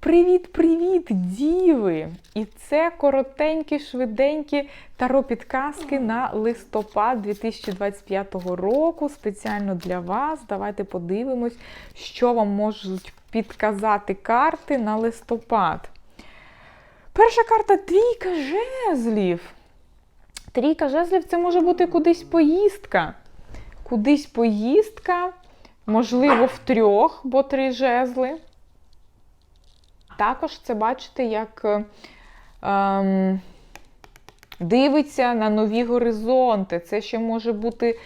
Привіт-привіт, діви! І це коротенькі, швиденькі таро підказки на листопад 2025 року. Спеціально для вас. Давайте подивимось, що вам можуть підказати карти на листопад. Перша карта трійка жезлів. Трійка жезлів це може бути кудись поїздка. Кудись поїздка, можливо, в трьох, бо три жезли. Також це бачите, як ем, дивиться на нові горизонти. Це ще може бути е,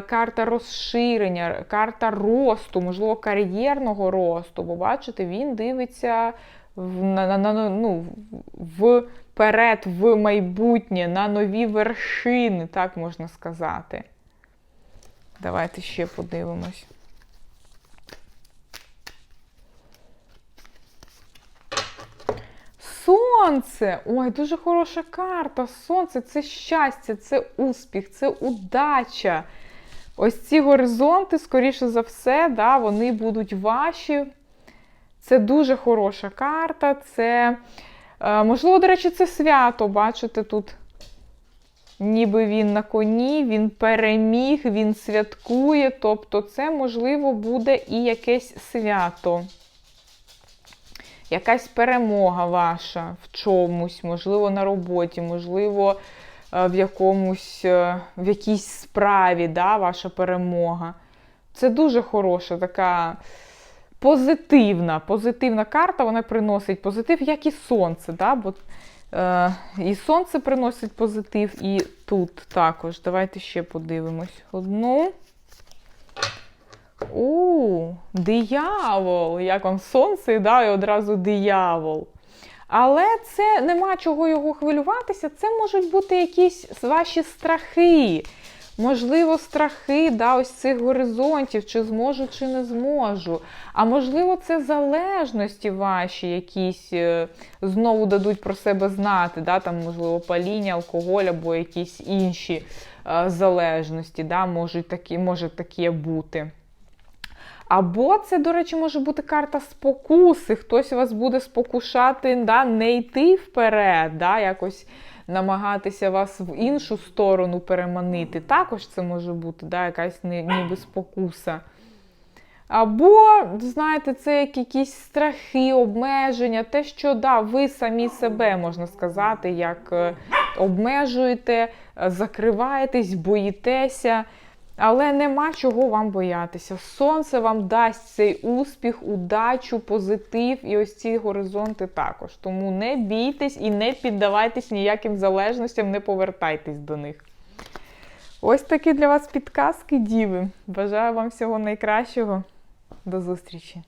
карта розширення, карта росту, можливо, кар'єрного росту. Бо бачите, він дивиться в, на, на, ну, вперед, в майбутнє, на нові вершини, так можна сказати. Давайте ще подивимось. Сонце! Ой, дуже хороша карта. Сонце це щастя, це успіх, це удача. Ось ці горизонти, скоріше за все, да, вони будуть ваші. Це дуже хороша карта. Це, е, можливо, до речі, це свято. Бачите, тут ніби він на коні, він переміг, він святкує. Тобто, це, можливо, буде і якесь свято. Якась перемога ваша в чомусь, можливо, на роботі, можливо, е, в якомусь, е, в якійсь справі, да, ваша перемога. Це дуже хороша, така позитивна, позитивна карта, вона приносить позитив, як і сонце. Да? Бо, е, І сонце приносить позитив, і тут також. Давайте ще подивимось. Одну. Диявол! Як вам сонце, да, і одразу диявол. Але це нема чого його хвилюватися. Це можуть бути якісь ваші страхи. Можливо, страхи да, ось цих горизонтів, чи зможу, чи не зможу. А можливо, це залежності ваші, якісь е, знову дадуть про себе знати. Да, там, Можливо, паління, алкоголь або якісь інші е, залежності. да, Можуть такі, Може таке бути. Або це, до речі, може бути карта спокуси. Хтось вас буде спокушати, да, не йти вперед, да, якось намагатися вас в іншу сторону переманити. Також це може бути да, якась ніби спокуса. Або, знаєте, це як якісь страхи, обмеження, те, що да, ви самі себе, можна сказати, як е, обмежуєте, е, закриваєтесь, боїтеся. Але нема чого вам боятися. Сонце вам дасть цей успіх, удачу, позитив і ось ці горизонти також. Тому не бійтесь і не піддавайтесь ніяким залежностям, не повертайтесь до них. Ось такі для вас підказки, діви. Бажаю вам всього найкращого. До зустрічі!